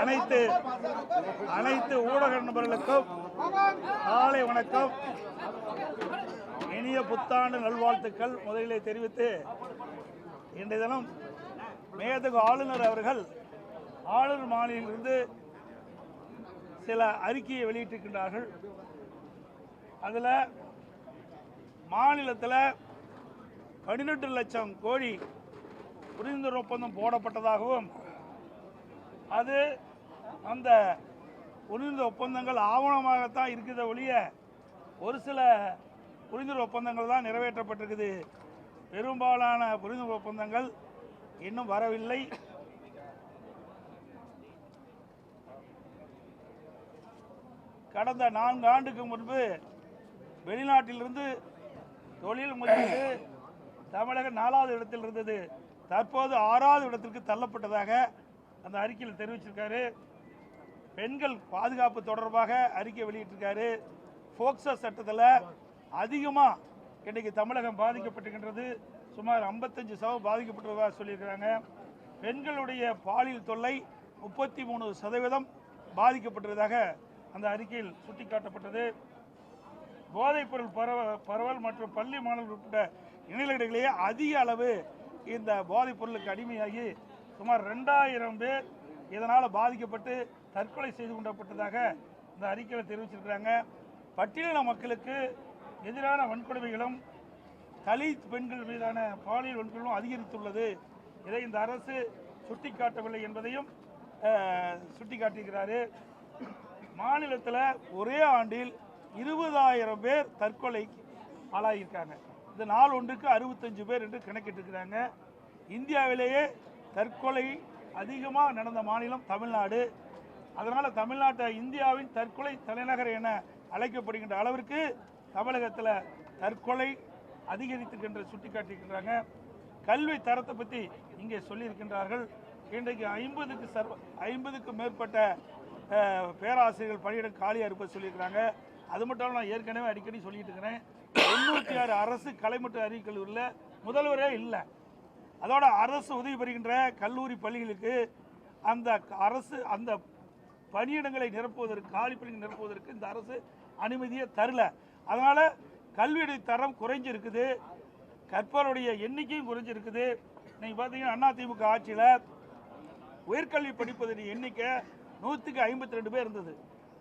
அனைத்து அனைத்து ஊடக நண்பர்களுக்கும் காலை வணக்கம். இனிய புத்தாண்டு நல்வாழ்த்துக்கள். முதலிலே தெரிவித்து இன்றைய தினம் மேதகு ஆளுநர் அவர்கள் ஆளுநர் மாநிலிருந்து சில அறிக்கையை வெளியிட்டிருக்கின்றார்கள். அதில் மாநிலத்தில் பதினெட்டு லட்சம் கோடி புரிந்துணர்வு ஒப்பந்தம் போடப்பட்டதாகவும் அது அந்த புரிந்து ஒப்பந்தங்கள் ஆவணமாகத்தான் இருக்கிறத ஒழிய ஒரு சில புரிந்துணர்வு ஒப்பந்தங்கள் தான் நிறைவேற்றப்பட்டிருக்குது. பெரும்பாலான புரிந்துணர்வு ஒப்பந்தங்கள் இன்னும் வரவில்லை. கடந்த நான்கு ஆண்டுக்கு முன்பு வெளிநாட்டிலிருந்து தொழில் முதலீடு தமிழக நாலாவது இடத்தில் இருந்தது. தற்போது ஆறாவது இடத்திற்கு தள்ளப்பட்டதாக அந்த அறிக்கையில் தெரிவிச்சிருக்காரு. பெண்கள் பாதுகாப்பு தொடர்பாக அறிக்கை வெளியிட்டிருக்காரு. போக்சோ சட்டத்தில் அதிகமாக இன்றைக்கு தமிழகம் பாதிக்கப்பட்டிருக்கின்றது. சுமார் 55 சதவீதம் பாதிக்கப்பட்டதாக சொல்லியிருக்கிறாங்க. பெண்களுடைய பாலியல் தொல்லை முப்பத்தி மூணு சதவீதம் பாதிக்கப்பட்டுள்ளதாக அந்த அறிக்கையில் சுட்டிக்காட்டப்பட்டது. போதைப்பொருள் பரவ பரவல் மற்றும் பள்ளி மாணவர்கள் உட்பட இணையர்களிடையே அதிக அளவு இந்த போதைப் பொருளுக்கு அடிமையாகி சுமார் ரெண்டாயிரம் பேர் இதனால் பாதிக்கப்பட்டு தற்கொலை செய்து கொண்டப்பட்டதாக இந்த அறிக்கையில் தெரிவிச்சிருக்கிறாங்க. பட்டியலின மக்களுக்கு எதிரான வன்கொடுமைகளும் தலித் பெண்கள் மீதான பாலியல் வன்கொடுமையும் அதிகரித்துள்ளது. இதை இந்த அரசு சுட்டிக்காட்டவில்லை என்பதையும் சுட்டிக்காட்டியிருக்கிறாரு. மாநிலத்தில் ஒரே ஆண்டில் இருபதாயிரம் பேர் தற்கொலை ஆளாகியிருக்காங்க. இந்த நாள் ஒன்றுக்கு அறுபத்தஞ்சு பேர் என்று கணக்கிட்டிருக்கிறாங்க. இந்தியாவிலேயே தற்கொலை அதிகமாக நடந்த மாநிலம் தமிழ்நாடு. அதனால் தமிழ்நாட்டை இந்தியாவின் தற்கொலை தலைநகர் என அழைக்கப்படுகின்ற அளவிற்கு தமிழகத்தில் தற்கொலை அதிகரித்திருக்கின்ற சுட்டிக்காட்டியிருக்கிறாங்க. கல்வி தரத்தை பற்றி இங்கே சொல்லியிருக்கின்றார்கள். இன்றைக்கு ஐம்பதுக்கு சர்வ ஐம்பதுக்கும் மேற்பட்ட பேராசிரியர்கள் பணியிடம் காலியாக இருப்பது சொல்லியிருக்கிறாங்க. அது மட்டும் நான் ஏற்கனவே அடிக்கடி சொல்லிட்டு இருக்கிறேன். தொண்ணூற்றி ஆறு அரசு கலைமற்ற அறிவியல் கல்லூரியில் முதல்வரே இல்லை. அதோட அரசு உதவி பெறுகின்ற கல்லூரி பள்ளிகளுக்கு அந்த அரசு அந்த பணியிடங்களை நிரப்புவதற்கு காலி பணியை நிரப்புவதற்கு இந்த அரசு அனுமதியை தரல. அதனால் கல்வியுடைய தரம் குறைஞ்சிருக்குது. கற்பவருடைய எண்ணிக்கையும் குறைஞ்சிருக்குது. நீங்கள் பார்த்தீங்கன்னா அதிமுக ஆட்சியில் உயர்கல்வி படிப்பதன் எண்ணிக்கை நூற்றுக்கு ஐம்பத்தி ரெண்டு பேர் இருந்தது.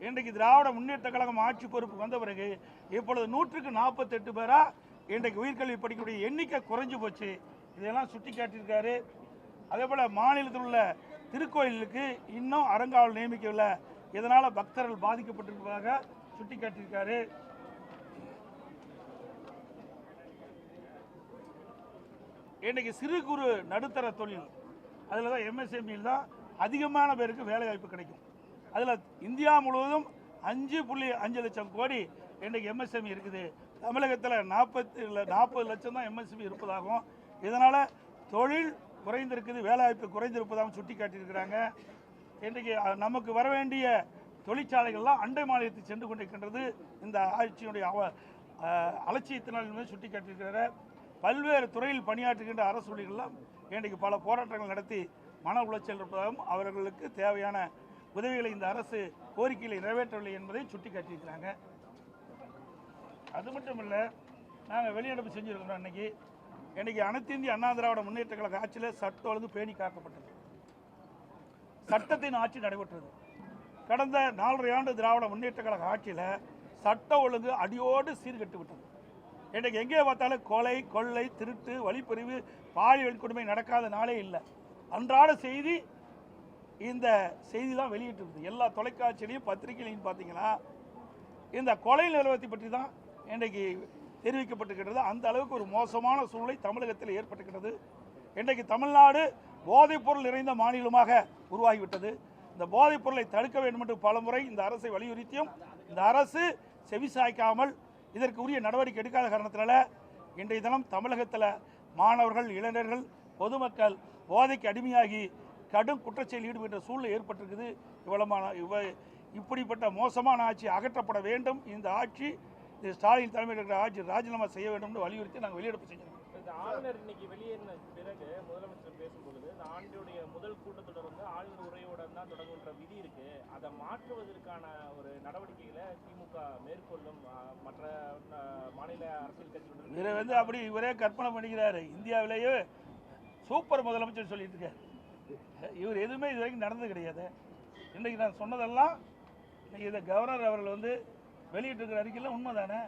இன்றைக்கு திராவிட முன்னேற்ற கழகம் ஆட்சி பொறுப்பு வந்த பிறகு இப்பொழுது நூற்றுக்கு நாற்பத்தெட்டு பேராக இன்றைக்கு உயர்கல்வி படிக்கக்கூடிய எண்ணிக்கை குறைஞ்சு போச்சு. இதெல்லாம் சுட்டி காட்டியிருக்காரு. அதே போல் மாநிலத்தில் உள்ள திருக்கோயிலுக்கு இன்னும் அறங்காவல் நியமிக்கவில்லை. இதனால் பக்தர்கள் பாதிக்கப்பட்டிருப்பதாக சுட்டி காட்டியிருக்காரு. இன்றைக்கி சிறு குறு நடுத்தர தொழில். அதில் தான் எம்எஸ்எம்இல் தான் அதிகமான பேருக்கு வேலை வாய்ப்பு கிடைக்கும். அதில் இந்தியா முழுவதும் அஞ்சு புள்ளி அஞ்சு லட்சம் கோடி இன்றைக்கு எம்எஸ்எம்இ இருக்குது. தமிழகத்தில் நாற்பத்தி நாற்பது லட்சம் தான் எம்எஸ்எம்இ இருப்பதாகவும் இதனால் தொழில் குறைந்திருக்குது வேலைவாய்ப்பு குறைந்திருப்பதாகவும் சுட்டி காட்டியிருக்கிறாங்க இன்றைக்கு நமக்கு வர வேண்டிய தொழிற்சாலைகள்லாம் அண்டை மாநிலத்தில் சென்று கொண்டிருக்கின்றது. இந்த ஆட்சியினுடைய அவ- அலட்சியத்தினால் என்பதை சுட்டி காட்டியிருக்கிறார் பல்வேறு துறையில் பணியாற்றுகின்ற அரசு ஊழியர்கள்லாம் இன்றைக்கு பல போராட்டங்கள் நடத்தி மன உளைச்சல் இருப்பதாகவும் அவர்களுக்கு தேவையான உதவிகளை இந்த அரசு கோரிக்கைகளை நிறைவேற்றவில்லை என்பதை சுட்டி காட்டியிருக்கிறாங்க அது மட்டும் இல்லை நாங்கள் வெளிநடப்பு செஞ்சுருக்கிறோம் இன்றைக்கி இன்னைக்கு அனைத்து இந்திய அண்ணா திராவிட முன்னேற்ற கழக ஆட்சியில் சட்டம் ஒழுங்கு பேணி காக்கப்பட்டது. சட்டத்தின் ஆட்சி நடைபெற்றது. கடந்த நாலரை ஆண்டு திராவிட முன்னேற்ற கழக ஆட்சியில் சட்ட ஒழுங்கு அடியோடு சீர்கெட்டு விட்டது. இன்றைக்கு எங்கே பார்த்தாலும் கொலை கொள்ளை திருட்டு வழிப்பறிவு பாலியல் கொடுமை நடக்காத நாளே இல்லை. அன்றாட செய்தி இந்த செய்தி தான் வெளியிட்டிருக்குது. எல்லா தொலைக்காட்சியிலையும் பத்திரிகையிலையும் பார்த்தீங்கன்னா இந்த கொலை நிலவரத்தை பற்றி தான் இன்றைக்கு தெரிவிக்கப்பட்டிருக்கிறது. அந்த அளவுக்கு ஒரு மோசமான சூழ்நிலை தமிழகத்தில் ஏற்பட்டுகிறது இன்றைக்கு தமிழ்நாடு போதைப்பொருள் நிறைந்த மாநிலமாக உருவாகிவிட்டது. இந்த போதைப்பொருளை தடுக்க வேண்டும் என்று பலமுறை இந்த அரசை வலியுறுத்தியும் இந்த அரசு செவிசாய்க்காமல் இதற்கு உரிய நடவடிக்கை எடுக்காத காரணத்தினால இன்றைய தினம் தமிழகத்தில் மாணவர்கள் இளைஞர்கள் பொதுமக்கள் போதைக்கு அடிமையாகி கடும் குற்றச்செயல் ஈடுபட்ட சூழ்நிலை ஏற்பட்டிருக்குது. இவ்வளமான இவ இப்படிப்பட்ட மோசமான ஆட்சி அகற்றப்பட வேண்டும். இந்த ஆட்சி இது ஸ்டாலின் தலைமையில் இருக்கிற ஆட்சி ராஜினாமா செய்ய வேண்டும் என்று வலியுறுத்தி நாங்கள் வெளியெடுப்பு செஞ்சோம். இந்த ஆளுநர் இன்னைக்கு வெளியேறின பிறகு முதலமைச்சர் பேசும்பொழுது இந்த ஆண்டுடைய முதல் கூட்டத்தொடர் வந்து ஆளுநர் உரையோட தான் தொடங்குன்ற விதி இருக்கு. அதை மாற்றுவதற்கான ஒரு நடவடிக்கைகளை திமுக மேற்கொள்ளும் மற்ற மாநில அரசியல் கட்சிகளுடன் இவரை வந்து அப்படி இவரே கற்பனை பண்ணிக்கிறாரு. இந்தியாவிலேயே சூப்பர் முதலமைச்சர் சொல்லிட்டு இருக்காரு. இவர் எதுவுமே இது வரைக்கும் நடந்தது கிடையாது. இன்றைக்கு நான் சொன்னதெல்லாம் இன்னைக்கு இதை கவர்னர் அவர்கள் வந்து வெளியிட்டிருக்கிற அறிக்கையில் உண்மைதானே?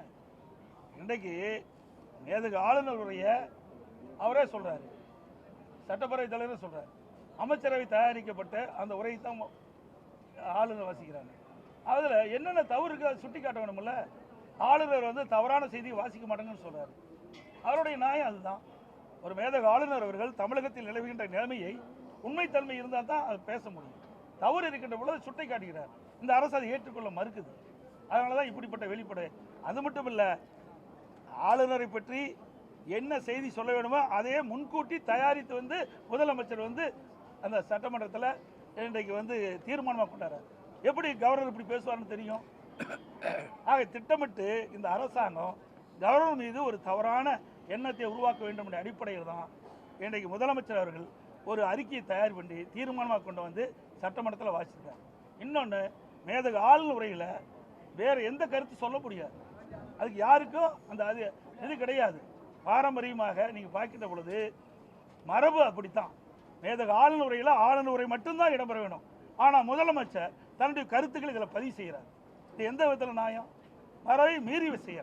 இன்றைக்கு நேதுக்கு ஆளுநர் அவரே சொல்கிறார் சட்டப்பேரவை தலைவர் சொல்கிறார் அமைச்சரவை தயாரிக்கப்பட்ட அந்த உரையை தான் ஆளுநர் வாசிக்கிறாங்க. அதில் என்னென்ன தவறு இருக்கு அதை சுட்டி காட்ட வேணும்ல ஆளுநர் வந்து தவறான செய்தியை வாசிக்க மாட்டேங்கன்னு சொல்கிறார் அவருடைய நியாயம் அதுதான். ஒரு மேதக ஆளுநர் அவர்கள் தமிழகத்தில் நிலவுகின்ற நிலைமையை உண்மைத்தன்மை இருந்தால் தான் அது பேச முடியும். தவறு இருக்கின்ற பொழுது சுட்டி காட்டுகிறார் இந்த அரசு அதை ஏற்றுக்கொள்ள மறுக்குது. அதனால தான் இப்படிப்பட்ட வெளிப்படை. அது மட்டும் இல்லை ஆளுநரை பற்றி என்ன செய்தி சொல்ல வேணுமோ அதையே முன்கூட்டி தயாரித்து வந்து முதலமைச்சர் வந்து அந்த சட்டமன்றத்தில் இன்றைக்கு வந்து தீர்மானமாக கொண்டாரு எப்படி கவர்னர் இப்படி பேசுவார்னு தெரியும்? ஆக திட்டமிட்டு இந்த அரசாங்கம் கவர்னர் மீது ஒரு தவறான எண்ணத்தை உருவாக்க வேண்டும் என்ற அடிப்படையில் தான் இன்றைக்கு முதலமைச்சர் அவர்கள் ஒரு அறிக்கையை தயார் பண்ணி தீர்மானமாக கொண்டு வந்து சட்டமன்றத்தில் வாசித்தார் இன்னொன்று மேதக ஆளுநர் உரையில் வேறு எந்த கருத்து சொல்ல முடியாது. அதுக்கு யாருக்கும் அந்த அது இது கிடையாது. பாரம்பரியமாக நீங்கள் பார்க்கின்ற பொழுது மரபு அப்படித்தான். மேதக ஆளுநர் உரையில் ஆளுநர் மட்டும்தான் இடம்பெற வேணும். ஆனால் முதலமைச்சர் தன்னுடைய கருத்துக்களை இதில் பதிவு செய்கிறார். இது எந்த விதத்தில் நியாயம்? மரபை மீறி அரசு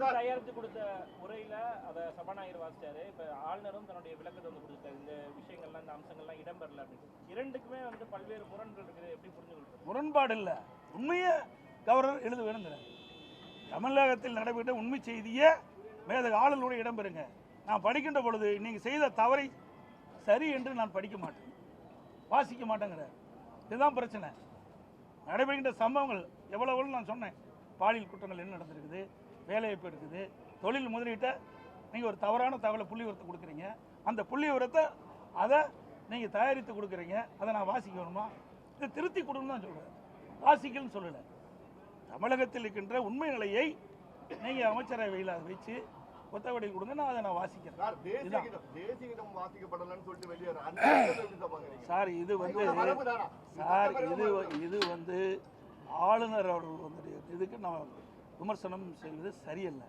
தயாரித்து கொடுத்த உரையில அதை சபாநாயகர் வாசிச்சாரு. இப்ப ஆளுநரும் தன்னுடைய விளக்கத்தை வந்து கொடுத்தாரு இந்த விஷயங்கள்லாம் இந்த அம்சங்கள்லாம் இடம்பெறல அப்படின்னு. இரண்டுக்குமே வந்து பல்வேறு முரண்கள் இருக்குது. எப்படி புரிஞ்சுக்கிறது முரண்பாடு இல்லை. உண்மையை கவர்னர் எழுத வேணுங்கிறார் தமிழகத்தில் நடைபெற்ற உண்மை செய்தியை மேதக ஆளுநருடைய இடம்பெறுங்க நான் படிக்கின்ற பொழுது நீங்கள் செய்த தவறை சரி என்று நான் படிக்க மாட்டேன். வாசிக்க மாட்டேங்கிற இதுதான் பிரச்சனை. நடைபெறுகின்ற சம்பவங்கள் எவ்வளவு நான் சொன்னேன். பாலியல் குற்றங்கள் என்ன நடந்திருக்குது வேலைவாய்ப்பு இருக்குது தொழில் முதலீட்டை நீங்கள் ஒரு தவறான தகவலை புள்ளி உரத்தை கொடுக்குறீங்க. அந்த புள்ளி உரத்தை அதை நீங்கள் தயாரித்து கொடுக்குறீங்க. அதை நான் வாசிக்க வேணுமா இதை திருத்தி கொடுன்னு தான் சொல்கிறேன் வாசிக்கணும்னு சொல்லலை. தமிழகத்தில் இருக்கின்ற உண்மை நிலையை நீங்கள் அமைச்சரவையில் அதை வச்சு ஒத்தவடி கொடுங்க நான் அதை நான் வாசிக்கிறேன். சார் இது வந்து? சார் இது இது வந்து ஆளுநர் அவர்கள் வந்து இதுக்கு நம்ம விமர்சனம் செய்வது சரியல்ல.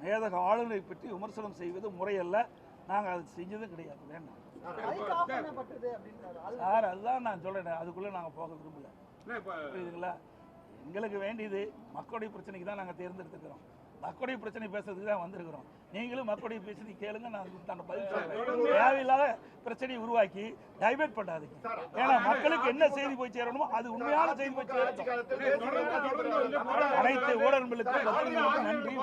மேதக ஆளுநரை பற்றி விமர்சனம் செய்வது முறையல்ல. நாங்கள் அது செஞ்சதும் கிடையாது வேண்டாம். சார் அதுதான் நான் சொல்கிறேன் அதுக்குள்ளே நாங்கள் போக விரும்பல. புரியுதுங்களா? எங்களுக்கு வேண்டியது மக்களுடைய பிரச்சனைக்கு தான் நாங்கள் தேர்ந்தெடுத்துக்கிறோம் மக்களுடைய பிரச்சனை பேசுறதுக்கு தான் வந்திருக்கிறோம். நீங்களும் மக்களுடைய பிரச்சனை கேளுங்க நான் அதுக்கு பதில் சொல்றேன். தேவையில்லாத பிரச்சனையை உருவாக்கி டைவெர்ட் பண்ணாதீங்க. ஏன்னா மக்களுக்கு என்ன செய்தி போய் சேரணுமோ அது உண்மையான செய்தி போய் சேரணும் அனைத்து ஊடகங்களுக்கும் நன்றி